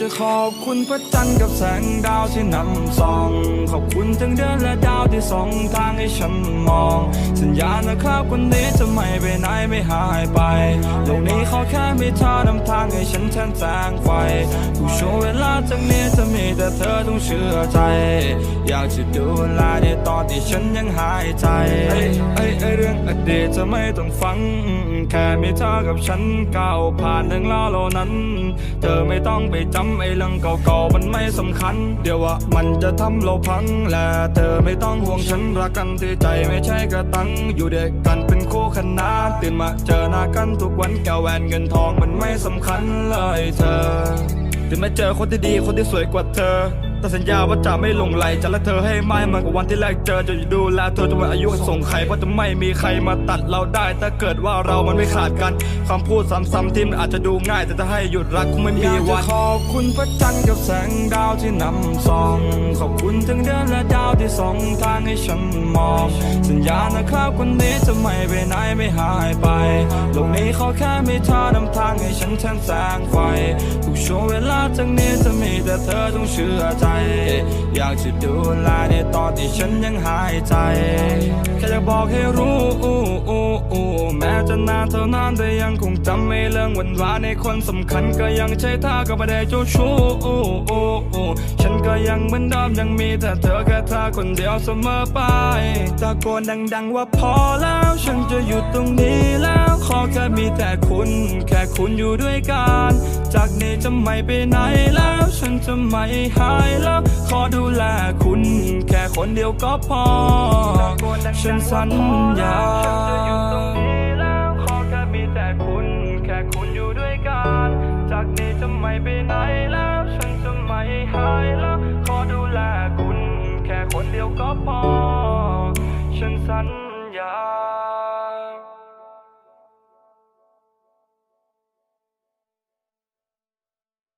จะขอบคุณพระจันทร์กับแสงดาวที่นำส่อง ขอบคุณทั้งเดือนและดาวที่ส่องทางให้ฉันมอง สัญญานะครับคนนี้จะไม่ไปไหนไม่หายไปโลกนี้ขอแค่มีเธอนำทางให้ฉันแทนแสงไฟทุกช่วงเวลาจากนี้จะมีแต่เธอต้องเชื่อใจ อยากจะดูเวลาในตอนที่ฉันยังหายใจเอ้ยเอ้เอ้เรื่องอดีตจะไม่ต้องฟัง แค่มีเธอกับฉันก้าวผ่านเรื่องราวเหล่านั้น เธอไม่ต้องไปจำไอ้เรื่องเก่าๆมันไม่สำคัญ เดี๋ยวว่ามันจะทำเราพังและเธอไม่ต้องห่วงฉันรักกันที่ใจไม่ใช่กระตัง อยู่ด้วยกันเป็นคู่ขนานตื่นมาเจอหน้ากันทุกวันแก้วแหวนเงินทองมันไม่สำคัญเลยเธอถึงแม้เจอคนที่ดีคนที่สวยกว่าเธอ แต่สัญญาว่าจะไม่ลงไหลจะรักเธอให้ไมากเหมือนกับวันที่แรกเจอจะอยู่ดูแลเธอจนวันอายุส่งใครเพราะจะไม่มีใครมาตัดเราได้ ถ้าเกิดว่าเรามันไม่ขาดกันคำพูดซ้ำๆที่มันอาจจะดูง่าย แต่ถ้าให้หยุดรักคงไม่มีวันขอบคุณพระจันทร์กับแสงดาวที่นำส่องขอบคุณทั้งเดือนและดาวที่ส่องทางให้ฉันมอง สัญญานะครับคนนี้จะไม่ไปไหนไม่หายไปโลกนี้ขอแค่มีเธอนำทางให้ฉันแทนแสงไฟทุกช่วงเวลาจากนี้จะมีแต่เธอต้องเชื่อใจอยากจะดูแลในตอนที่ฉันยังหายใจ แค่จะบอกให้รู้ นานเท่านานแต่ยังคงจำไม่เรื่องวันวานในคนสำคัญก็ยังใช่ท่าก็ไม่ได้เจ้าชู้อู้อู้อู้ฉันก็ยังเหมือนเดิมยังมีแต่เธอแค่เธอคนเดียวเสมอไปตะโกนดัง ๆ ว่าพอแล้ว ฉันจะอยู่ตรงนี้แล้วขอแค่มีแต่คุณ แค่คุณอยู่ด้วยกัน จากนี้จะไม่ไปไหนแล้ว ฉันจะไม่หายแล้ว ขอดูแลคุณ แค่คนเดียวก็พอ ฉันสัญญา